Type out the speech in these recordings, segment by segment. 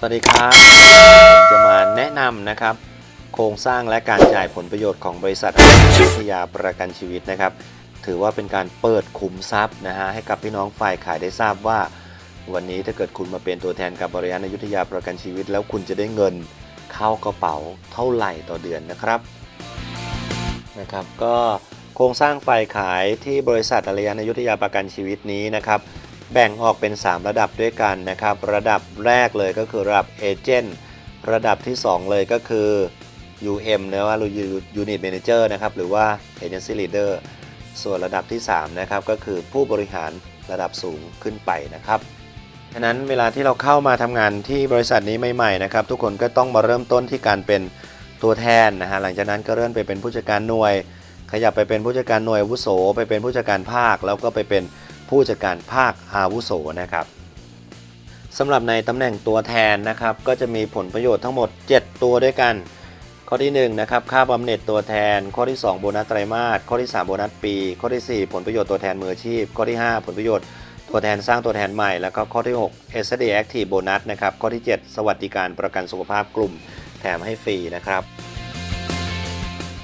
สวัสดีครับผมจะมาแนะนำนะครับ โครงสร้างและการจ่ายผลประโยชน์ของบริษัทวิทยาประกันชีวิตนะครับ ถือว่าเป็นการเปิดขุมทรัพย์นะฮะให้กับพี่น้องฝ่ายขายได้ทราบว่า วันนี้ถ้าเกิดคุณมาเป็นตัวแทนกับบริษัทอยุทยาประกันชีวิต แล้วคุณจะได้เงินเข้ากระเป๋าเท่าไหร่ต่อเดือนนะครับนะครับ ก็โครงสร้างฝ่ายขายที่บริษัทอารยานอยุธยาประกันชีวิตนี้นะครับ แบ่งออกเป็น 3 ระดับด้วยกันนะครับ ระดับแรกเลยก็คือระดับเอเจนต์ระดับที่ 2 เลยก็คือ UM นะว่า Unit Manager นะครับ หรือว่า Agency Leader ส่วนระดับที่ 3 นะครับ ก็คือผู้บริหารระดับสูงขึ้นไปนะครับฉะนั้นเวลาที่เราเข้ามาทำงานที่บริษัทนี้ใหม่ๆนะครับ ทุกคนก็ต้องมาเริ่มต้นที่การเป็นตัวแทนนะฮะหลังจากนั้นก็เริ่มไปเป็นผู้จัดการหน่วย ขยับไปเป็นผู้จัดการหน่วยอาวุโส ไปเป็นผู้จัดการภาค แล้วก็ไปเป็น ผู้จัดการภาคอาวุโสนะครับสำหรับในตำแหน่งตัวแทนนะครับ ก็จะมีผลประโยชน์ทั้งหมด 7 ตัวด้วยกัน ข้อที่1นะครับค่าบำเหน็จตัวแทน ข้อที่ 2 โบนัสไตรมาสข้อที่ 3 โบนัสปี ข้อที่ 4 ผลประโยชน์ตัวแทนมืออาชีพ ข้อที่ 5 ผลประโยชน์ตัวแทนสร้างตัวแทนใหม่ แล้วก็ข้อที่ 6 SD Active Bonus นะครับ ข้อที่ 7 สวัสดิการประกันสุขภาพกลุ่มแถมให้ฟรีนะครับ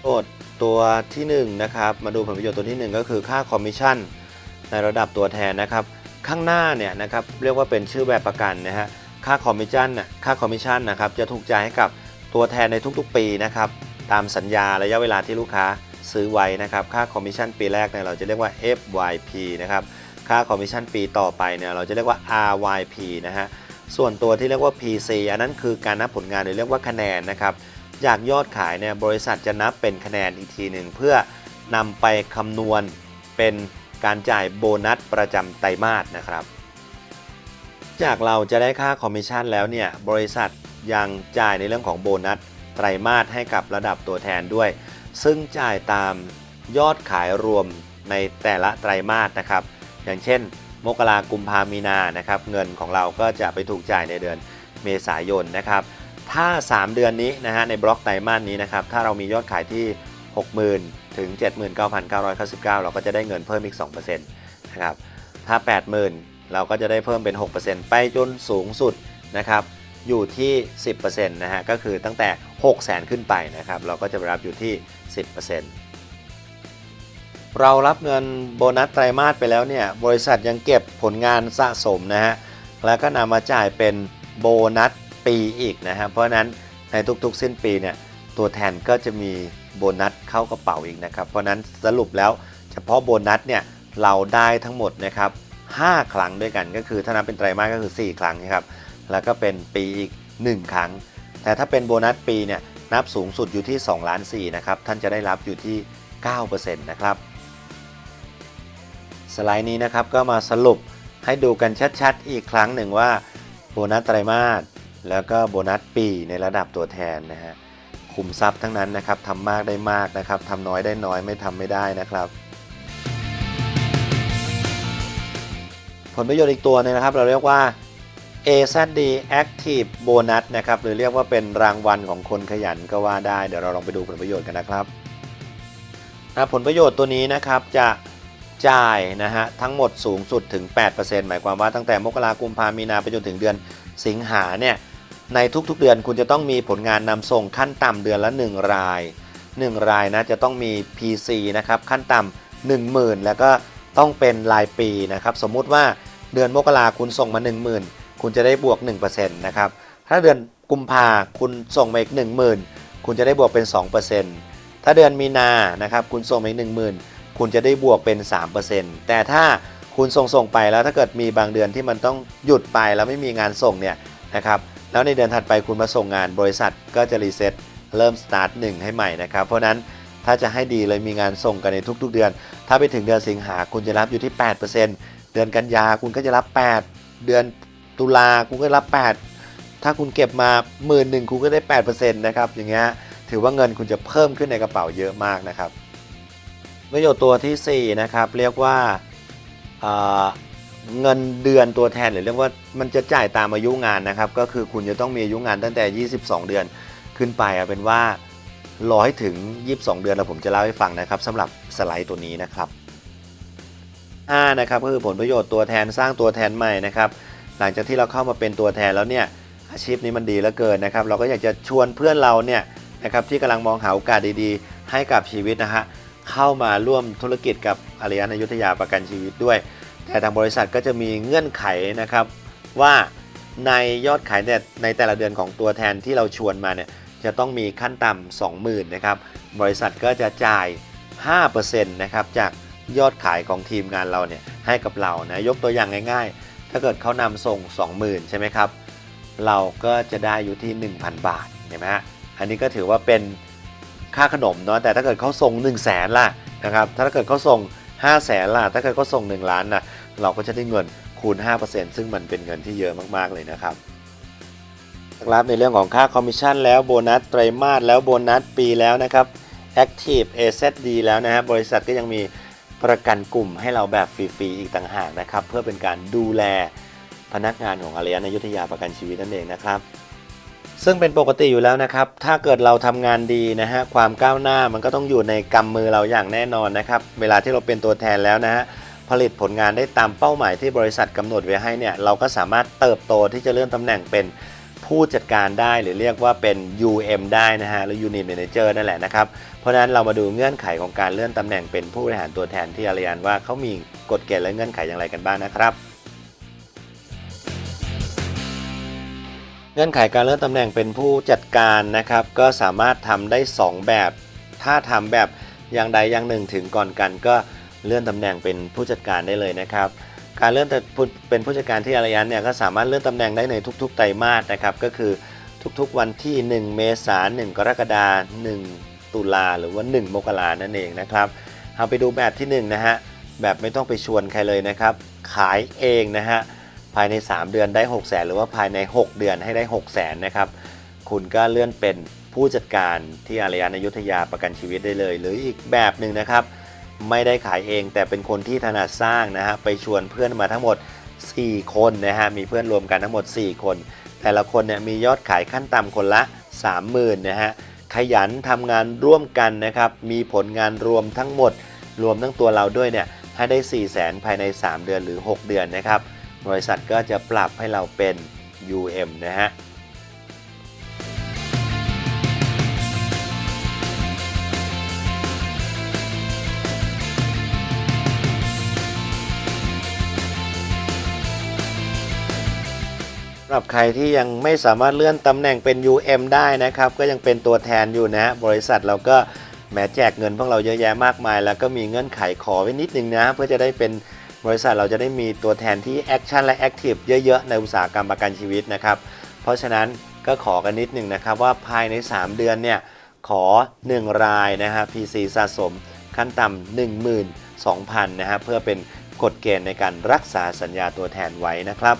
โทษตัวที่1นงนะครับ มาดูผลประโยชน์ตัวที่ 1 ก็คือค่าคอมมิชชั่น ในระดับตัวแทนนะครับ ข้างหน้าเนี่ยนะครับเรียกว่าเป็นชื่อแบบประกันนะฮะค่าคอมมิชชั่นนะค่าคอมมิชชั่นนะครับจะถูกจ่ายให้กับตัวแทนในทุกๆ ปีนะครับตามสัญญาระยะเวลาที่ลูกค้าซื้อไว้นะครับค่าคอมมิชชั่นปีแรกเนี่ยเราจะเรียกว่า FYP นะครับค่าคอมมิชชั่นปีต่อไปเนี่ยเราจะเรียกว่า RYP นะฮะส่วนตัวที่เรียกว่า PC อันนั้นคือการนับผลงานหรือเรียกว่าคะแนนนะครับจากยอดขายเนี่ยบริษัทจะนับเป็นคะแนนอีกทีหนึ่งเพื่อนำไปคำนวณเป็น การจ่ายโบนัสประจำไตรมาสนะครับ จากเราจะได้ค่าคอมมิชชั่นแล้วเนี่ยบริษัทยังจ่ายในเรื่องของโบนัสไตรมาสให้กับระดับตัวแทนด้วย ซึ่งจ่ายตามยอดขายรวมในแต่ละไตรมาสนะครับ อย่างเช่น มกรากุมภามีนานะครับ เงินของเราก็จะไปถูกจ่ายในเดือนเมษายนนะครับ ถ้า 3 เดือนนี้นะฮะในบล็อกไตรมาสนี้นะครับ ถ้าเรามียอดขายที่ 60,000 ถึง 79,999 เราก็จะได้เงินเพิ่มอีก 2%นะครับ ถ้า 80,000 เราก็จะได้เพิ่มเป็น 6%ไปจนสูงสุดนะครับ อยู่ที่ 10%นะฮะ ก็คือตั้งแต่ 600,000 ขึ้นไปนะครับ เราก็จะรับอยู่ที่ 10%เรารับเงินโบนัสไตรมาสไปแล้วเนี่ย บริษัทยังเก็บผลงานสะสมนะฮะ แล้วก็นำมาจ่ายเป็นโบนัสปีอีกนะฮะ เพราะนั้นในทุกๆ สิ้นปีเนี่ย ตัวแทนก็จะมี โบนัสเข้ากระเป๋าอีกนะครับ เพราะฉะนั้นสรุปแล้วเฉพาะโบนัสเนี่ยเราได้ทั้งหมดนะครับ5ครั้งด้วยกันก็คือถ้านับเป็นไตรมาสก็คือ 4 ครั้งนะครับแล้วก็เป็นปีอีก 1 ครั้ง แต่ถ้าเป็นโบนัสปีเนี่ยนับสูงสุดอยู่ที่2ล้าน4นะครับท่านจะได้รับอยู่ที่ 9%นะครับสไลด์นี้นะครับก็มาสรุปให้ดูกันชัดๆ อีกครั้งหนึ่งว่าโบนัสไตรมาสแล้วก็โบนัสปีในระดับตัวแทนนะฮะ คุมทรัพย์ทั้งนั้นนะครับทำมากได้มากนะครับทำน้อยได้น้อยไม่ทำไม่ได้นะครับผลประโยชน์อีกตัวหนึงนะครับ เราเรียกว่า AZD Active Bonus นะครับหรือเรียกว่าเป็นรางวัลของคนขยันก็ว่าได้ เดี๋ยวเราลองไปดูผลประโยชน์กันนะครับนะผลประโยชน์ตัวนี้นะครับจะจ่ายนะฮะทั้งหมดสูงสุดถึง 8%หมายความว่าตั้งแต่มกราคมพามีนาไปจนถึงเดือนสิงหาเนี่ย ในทุกๆเดือนคุณจะต้องมีผลงานนำส่งขั้นต่ำเดือนละ 1 ราย 1 รายนะจะต้องมี PC นะครับขั้นต่ำ10,000 แล้วก็ต้องเป็นรายปีนะครับสมมุติว่าเดือนมกราคุณส่งมา 10,000 คุณจะได้บวก 1%นะครับถ้าเดือนกุมภาคุณส่งมาอีก 10,000 คุณจะได้บวกเป็น 2%ถ้าเดือนมีนานะครับคุณส่งมาอีก10,000 คุณจะได้บวกเป็น 3%แต่ถ้าคุณส่งส่งไปแล้วถ้าเกิดมีบางเดือนที่มันต้องหยุดไปแล้วไม่มีงานส่งเนี่ยนะครับ แล้วในเดือนถัดไปคุณมาส่งงานบริษัทก็จะรีเซ็ตเริ่มสตาร์ทหนึ่งให้ใหม่นะครับ เพราะนั้นถ้าจะให้ดีเลยมีงานส่งกันในทุกๆ เดือน ถ้าไปถึงเดือนสิงหาคุณจะรับอยู่ที่ 8%เดือนกันยาคุณก็จะรับ 8 เดือนตุลาคุณก็รับ 8 ถ้าคุณเก็บมาหมื่นหนึ่งคุณก็ได้8%นะครับอย่างเงี้ยถือว่าเงินคุณจะเพิ่มขึ้นในกระเป๋าเยอะมากนะครับประโยชน์ตัวที่4นะครับเรียกว่า เงินเดือนตัวแทนหรือเรียกว่ามันจะจ่ายตามอายุงานนะครับ ก็คือคุณจะต้องมีอายุงานตั้งแต่ 22 เดือนขึ้นไปเอาเป็นว่าร้อยถึง 22 เดือนแล้วผมจะเล่าให้ฟังนะครับสำหรับสไลด์ตัวนี้นะครับ5นะครับก็คือผลประโยชน์ตัวแทนสร้างตัวแทนใหม่นะครับหลังจากที่เราเข้ามาเป็นตัวแทนแล้วเนี่ยอาชีพนี้มันดีเหลือเกินนะครับ เราก็อยากจะชวนเพื่อนเราเนี่ยนะครับที่กำลังมองหาโอกาสดีๆ ให้กับชีวิตนะฮะเข้ามาร่วมธุรกิจกับอารยนอยุธยาประกันชีวิตด้วย แต่ทางบริษัทก็จะมีเงื่อนไขนะครับว่าในยอดขายเนี่ยในแต่ละเดือนของตัวแทนที่เราชวนมาเนี่ยจะต้องมีขั้นต่ำ20,000นะครับบริษัทก็จะจ่าย 5%นะครับจากยอดขายของทีมงานเราเนี่ยให้กับเรานะยกตัวอย่างง่าย ๆ ถ้าเกิดเขานำส่ง 20,000 ใช่ไหมครับ เราก็จะได้อยู่ที่ 1,000 บาทเห็นไหมฮะอันนี้ก็ถือว่าเป็นค่าขนมเนาะแต่ถ้าเกิดเขาส่ง 1 0 0 0 0แสนล่ะนะครับถ้าเกิดเขาส่ง 5 0 0แสนล่ะถ้าเกิดเขาส่ง 1 ล้านนะ เราก็จะได้เงินคูณ 5%ซึ่งมันเป็นเงินที่เยอะมากๆเลยนะครับครับในเรื่องของค่าคอมมิชชั่นแล้วโบนัสไตรมาสแล้วโบนัสปีแล้วนะครับ Active AZD แล้วนะฮะบริษัทก็ยังมีประกันกลุ่มให้เราแบบฟรีๆอีกต่างหากนะครับ เพื่อเป็นการดูแลพนักงานของอารยนยุทธยาประกันชีวิตนั่นเองนะครับ ซึ่งเป็นปกติอยู่แล้วนะครับ ถ้าเกิดเราทำงานดีนะฮะความก้าวหน้ามันก็ต้องอยู่ในกำมือเราอย่างแน่นอนนะครับ เวลาที่เราเป็นตัวแทนแล้วนะฮะ ผลิตผลงานได้ตามเป้าหมายที่บริษัทกำหนดไว้ให้เนี่ยเราก็สามารถเติบโตที่จะเลื่อนตำแหน่งเป็นผู้จัดการได้หรือเรียกว่าเป็น UM ได้นะฮะหรือ Unit Manager นั่นแหละนะครับ เพราะฉะนั้นเรามาดูเงื่อนไขของการเลื่อนตำแหน่งเป็นผู้บริหารตัวแทนที่อารยันว่าเขามีกฎเกณฑ์และเงื่อนไขอย่างไรกันบ้างนะครับ เงื่อนไขการเลื่อนตำแหน่งเป็นผู้จัดการนะครับ ก็สามารถทำได้ 2 แบบ ถ้าทำแบบอย่างใดอย่างหนึ่งถึงก่อนกันก็ เลื่อนตำแหน่งเป็นผู้จัดการได้เลยนะครับ การเลื่อนเป็นผู้จัดการที่อารยันเนี่ยก็สามารถเลื่อนตำแหน่งได้ในทุก ๆ ไตรมาสนะครับ ก็คือทุกๆวันที่ 1 เมษายน 1 กรกฎาคม 1 ตุลาหรือว่า 1 มกรานั่นเองนะครับ เอาไปดูแบบที่ 1 นะฮะ แบบไม่ต้องไปชวนใครเลยนะครับ ขายเองนะฮะ ภายใน 3 เดือนได้ 6 0 0 0 0หรือว่าภายใน 6 เดือนให้ได้ 6 0 0 0 0นะครับ คุณก็เลื่อนเป็นผู้จัดการที่อารยานอยุธยาประกันชีวิตได้เลย หรืออีกแบบหนึ่งนะครับ ไม่ได้ขายเอง แต่เป็นคนที่ถนัดสร้างนะฮะไปชวนเพื่อนมาทั้งหมด 4 คนนะฮะมีเพื่อนรวมกันทั้งหมด 4 คน แต่ละคนเนี่ยมียอดขายขั้นต่ำคนละ 30,000นะฮะขยันทำงานร่วมกันนะครับมีผลงานรวมทั้งหมด รวมทั้งตัวเราด้วยเนี่ยให้ได้ 4 0 0แสนภายใน 3 เดือนหรือ 6 เดือนนะครับบริษัทก็จะปรับให้เราเป็น UM นะฮะำหรับใครที่ยังไม่สามารถเลื่อนตำแหน่งเป็น UM ได้นะครับ ก็ยังเป็นตัวแทนอยู่นะ บริษัทเราก็แหมแจกเงินพวกเราเยอะแยะมากมาย แล้วก็มีเงื่อนไขขอไว้นิดนึงนะ เพื่อจะได้เป็นบริษัทเราจะได้มีตัวแทนที่แอคชั่นและแอคทีฟเยอะๆ ในอุตสาหกรรมประกันชีวิตนะครับ เพราะฉะนั้นก็ขอกันนิดนึงนะครับว่าภายใน 3 เดือนเนี่ยขอ 1 รายนะฮะ PC สะสมขั้นต่ำ12,000นะฮะเพื่อเป็นกฎเกณฑ์ในการรักษาสัญญาตัวแทนไว้นะครับ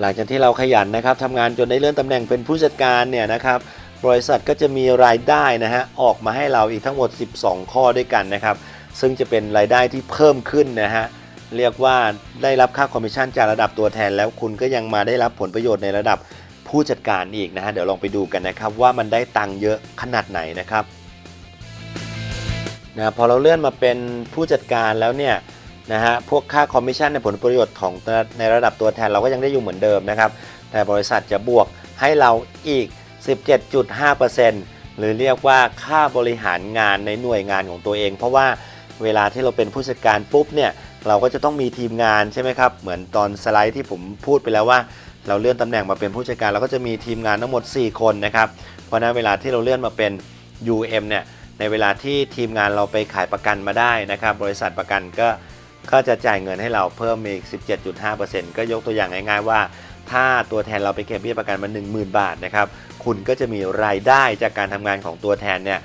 หลังจากที่เราขยันนะครับทำงานจนได้เลื่อนตำแหน่งเป็นผู้จัดการเนี่ยนะครับบริษัทก็จะมีรายได้นะฮะออกมาให้เราอีกทั้งหมด 12 ข้อด้วยกันนะครับ ซึ่งจะเป็นรายได้ที่เพิ่มขึ้นนะฮะเรียกว่าได้รับค่าคอมมิชชั่นจากระดับตัวแทน แล้วคุณก็ยังมาได้รับผลประโยชน์ในระดับผู้จัดการอีกนะฮะเดี๋ยวลองไปดูกันนะครับว่ามันได้ตังค์เยอะขนาดไหนนะครับนะพอเราเลื่อนมาเป็นผู้จัดการแล้วเนี่ย นะฮะพวกค่าคอมมิชชั่นในผลประโยชน์ของในระดับตัวแทนเราก็ยังได้อยู่เหมือนเดิมนะครับแต่บริษัทจะบวกให้เราอีก 17.5%หรือเรียกว่าค่าบริหารงานในหน่วยงานของตัวเอง เพราะว่าเวลาที่เราเป็นผู้จัดการปุ๊บเนี่ยเราก็จะต้องมีทีมงานใช่ไหมครับ เหมือนตอนสไลด์ที่ผมพูดไปแล้วว่า เราเลื่อนตำแหน่งมาเป็นผู้จัดการเราก็จะมีทีมงานทั้งหมด 4 คนนะครับ เพราะนั้นเวลาที่เราเลื่อนมาเป็น UM เนี่ยในเวลาที่ทีมงานเราไปขายประกันมาได้นะครับ บริษัทประกันก็ ก็จะจ่ายเงินให้เราเพิ่มอีก 17.5%ก็ยกตัวอย่างง่ายๆว่า ถ้าตัวแทนเราไปเก็บเบี้ยประกันมา 10,000 บาทนะครับ คุณก็จะมีรายได้จากการทำงานของตัวแทนเนี่ย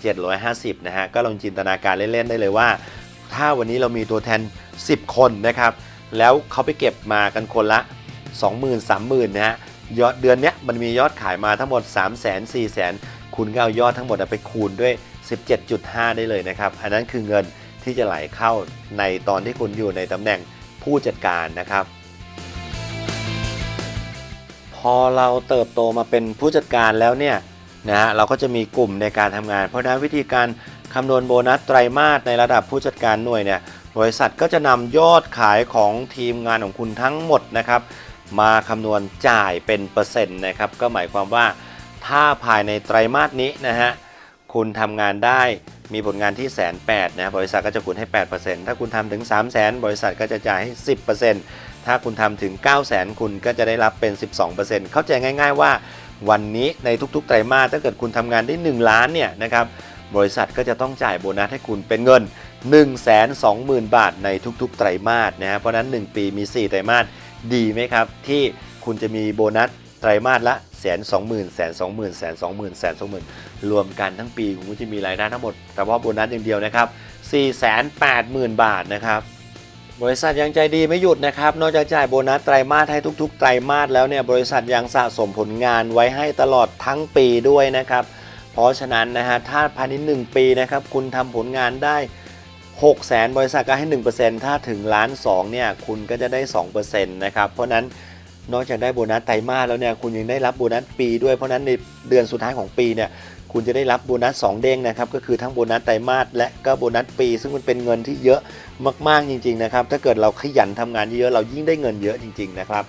1,750 นะฮะ ก็ลองจินตนาการเล่นๆได้เลยว่า ถ้าวันนี้เรามีตัวแทน 10 คนนะครับ แล้วเขาไปเก็บมากันคนละ 20,000 30,000นะฮะยอดเดือนเนี้ยมันมียอดขายมาทั้งหมด 3 0 0 0 0 0 4 0 0 0 0 คุณก็เอายอดทั้งหมดไปคูณด้วย 17.5 ได้เลยนะครับ อันนั้นคือเงิน ที่จะไหลเข้าในตอนที่คุณอยู่ในตำแหน่งผู้จัดการนะครับ พอเราเติบโตมาเป็นผู้จัดการแล้วเนี่ยนะฮะเราก็จะมีกลุ่มในการทำงาน เพราะฉะนั้นวิธีการคำนวณโบนัสไตรมาสในระดับผู้จัดการหน่วยเนี่ยบริษัทก็จะนำยอดขายของทีมงานของคุณทั้งหมดนะครับ มาคำนวณจ่ายเป็นเปอร์เซ็นต์นะครับ ก็หมายความว่าถ้าภายในไตรมาสนี้นะฮะคุณทำงานได้ มีผลงานที่แสนแปดนะบริษัทก็จะคูณให้ 8%ถ้าคุณทำถึง 3 0 0แสนบริษัทก็จะจ่ายให้ 10%ถ้าคุณทำถึง 9 0 0แสนคุณก็จะได้รับเป็น 12%เข้าใจง่าย ๆว่า วันนี้ในทุกๆไตรมาสถ้าเกิดคุณทำงานได้ 1 ล้านเนี่ยนะครับบริษัทก็จะต้องจ่ายโบนัสให้คุณเป็นเงิน 1 2 0 0 0 0 บาทในทุกๆ ไตรมาสนะฮะเพราะฉะนั้น 1 ปีมี 4 ไตรมาสดีไหมครับ ที่คุณจะมีโบนัสไตรมาสละ แสนสองหมื่นแสนสองหมื่นแสนสองหมื่นแสนสองหมื่นรวมกันทั้งปีคุณก็จะมีรายได้ทั้งหมดแต่ว่าโบนัสอย่างเดียวนะครับ4 8 0 0 0 0บาทนะครับบริษัทยังใจดีไม่หยุดนะครับ นอกจากจ่ายโบนัสไตรมาสให้ทุก ๆ ไตรมาสแล้วเนี่ยบริษัทยังสะสมผลงานไว้ให้ตลอดทั้งปีด้วยนะครับ เพราะฉะนั้นนะฮะถ้าภายใน1ปีนะครับคุณทำผลงานได้6 0 0 0 0 0บริษัทก็ให้ 1%ถ้าถึงล้าน2เนี่ยคุณก็จะได้ 2%นะครับ เพราะนั้น นอกจากได้โบนัสไตรมาสแล้วเนี่ยคุณยังได้รับโบนัสปีด้วยเพราะนั้นในเดือนสุดท้ายของปีเนี่ยคุณจะได้รับโบนัส 2 เด้งนะครับก็คือทั้งโบนัสไตรมาสและก็โบนัสปี ซึ่งมันเป็นเงินที่เยอะมากๆจริงๆนะครับถ้าเกิดเราขยันทำงานเยอะเรายิ่งได้เงินเยอะจริง ๆ นะครับ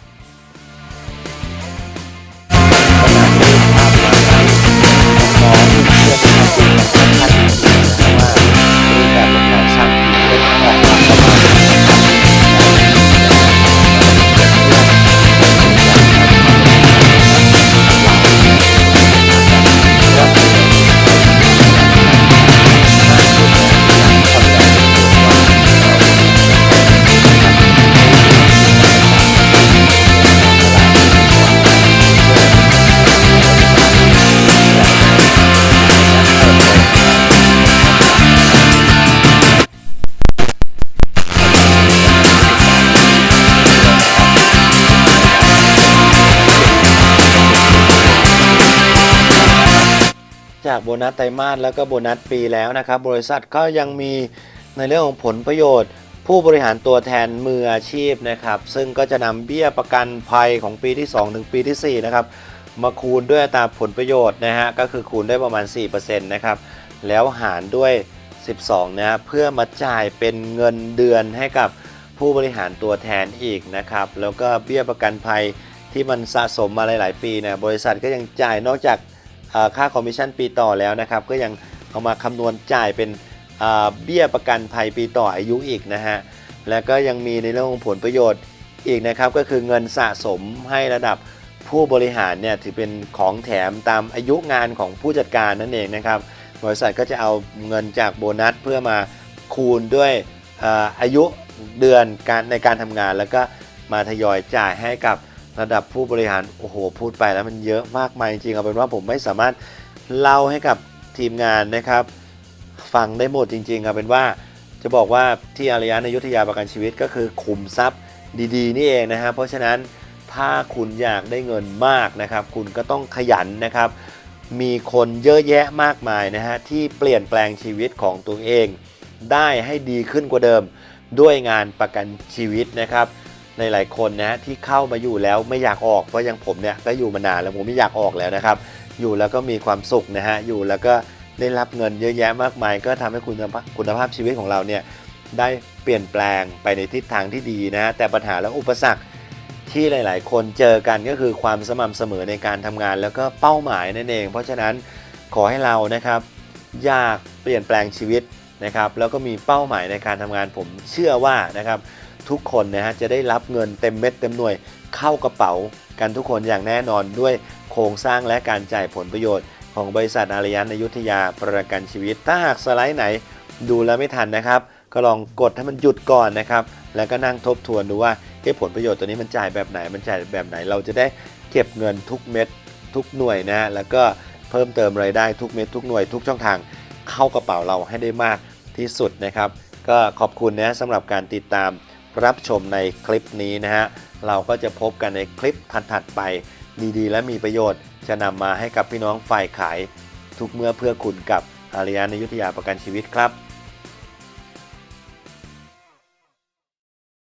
จากโบนัสไตรมาสแล้วก็โบนัสปีแล้วนะครับ บริษัทก็ยังมีในเรื่องของผลประโยชน์ ผู้บริหารตัวแทนมืออาชีพนะครับ ซึ่งก็จะนำเบี้ยประกันภัยของปีที่ 2 ถึงปีทีสี่ 4 นะครับ มาคูณด้วยอัตราผลประโยชน์นะฮะก็คือคูณได้ประมาณ 4%นะครับ แล้วหารด้วย 12นะฮะเพื่อมาจ่ายเป็นเงินเดือนให้กับผู้บริหารตัวแทนอีกนะครับ แล้วก็เบี้ยประกันภัยที่มันสะสมมาหลาย ๆ ปีนี่ยบริษัทก็ยังจ่ายนอกจาก ค่าคอมมิชชั่นปีต่อแล้วนะครับ ก็ยังเอามาคำนวณจ่ายเป็นเบี้ยประกันภัยปีต่ออายุอีกนะฮะ แล้วก็ยังมีในเรื่องของผลประโยชน์อีกนะครับ ก็คือเงินสะสมให้ระดับผู้บริหารเนี่ยถือเป็นของแถมตามอายุงานของผู้จัดการนั่นเองนะครับ บริษัทก็จะเอาเงินจากโบนัสเพื่อมาคูณด้วยอาอายุเดือนการในการทำงาน แล้วก็มาทยอยจ่ายให้กับ ระดับผู้บริหารโอ้โหพูดไปแล้วมันเยอะมากมายจริงๆเอาเป็นว่าผมไม่สามารถเล่าให้กับทีมงานนะครับ ฟังได้หมดจริงๆเอาเป็นว่าจะบอกว่าที่อารยะในยุทธยาประกันชีวิตก็คือขุมทรัพย์ดีๆ นี่เองนะฮะเพราะฉะนั้นถ้าคุณอยากได้เงินมากนะครับ คุณก็ต้องขยันนะครับ มีคนเยอะแยะมากมายนะฮะที่เปลี่ยนแปลงชีวิตของตัวเอง ได้ให้ดีขึ้นกว่าเดิมด้วยงานประกันชีวิตนะครับ ในหลายคนนะที่เข้ามาอยู่แล้วไม่อยากออกเพราะอยังผมเนี่ยก็อยู่มานานแล้วผมไม่อยากออกแล้วนะครับ อยู่แล้วก็มีความสุขนะฮะอยู่แล้วก็ได้รับเงินเยอะแยะมากมาย ก็ทำให้คุณคุณภาพชีวิตของเราเนี่ยได้เปลี่ยนแปลงไปในทิศทางที่ดีนะฮะแต่ปัญหาและอุปสรรคที่หลาย ๆ คนเจอกันก็คือความสม่ำเสมอในการทำงานแล้วก็เป้าหมายนั่นเอง เพราะฉะนั้นขอให้เรานะครับอยากเปลี่ยนแปลงชีวิตนะครับแล้วก็มีเป้าหมายในการทำงานผมเชื่อว่านะครับ ทุกคนนะฮะจะได้รับเงินเต็มเม็ดเต็มหน่วยเข้ากระเป๋ากันทุกคนอย่างแน่นอนด้วยโครงสร้างและการจ่ายผลประโยชน์ ของบริษัทอารยันอยุธยาประกันชีวิต ถ้าหากสไลด์ไหนดูแล้วไม่ทันนะครับ ก็ลองกดให้มันหยุดก่อนนะครับ แล้วก็นั่งทบทวนดูว่าเอ๊ะผลประโยชน์ตัวนี้มันจ่ายแบบไหนมันจ่ายแบบไหน เราจะได้เก็บเงินทุกเม็ดทุกหน่วยนะฮะแล้วก็เพิ่มเติมรายได้ทุกเม็ดทุกหน่วยทุกช่องทางเข้ากระเป๋าเราให้ได้มากที่สุดนะครับ ก็ขอบคุณนะสำหรับการติดตาม รับชมในคลิปนี้นะฮะ เราก็จะพบกันในคลิปถัดๆไป ดีๆ และมีประโยชน์ จะนำมาให้กับพี่น้องฝ่ายขาย ทุกเมื่อเพื่อคุณกับอารยานยุทธยาประกันชีวิตครับ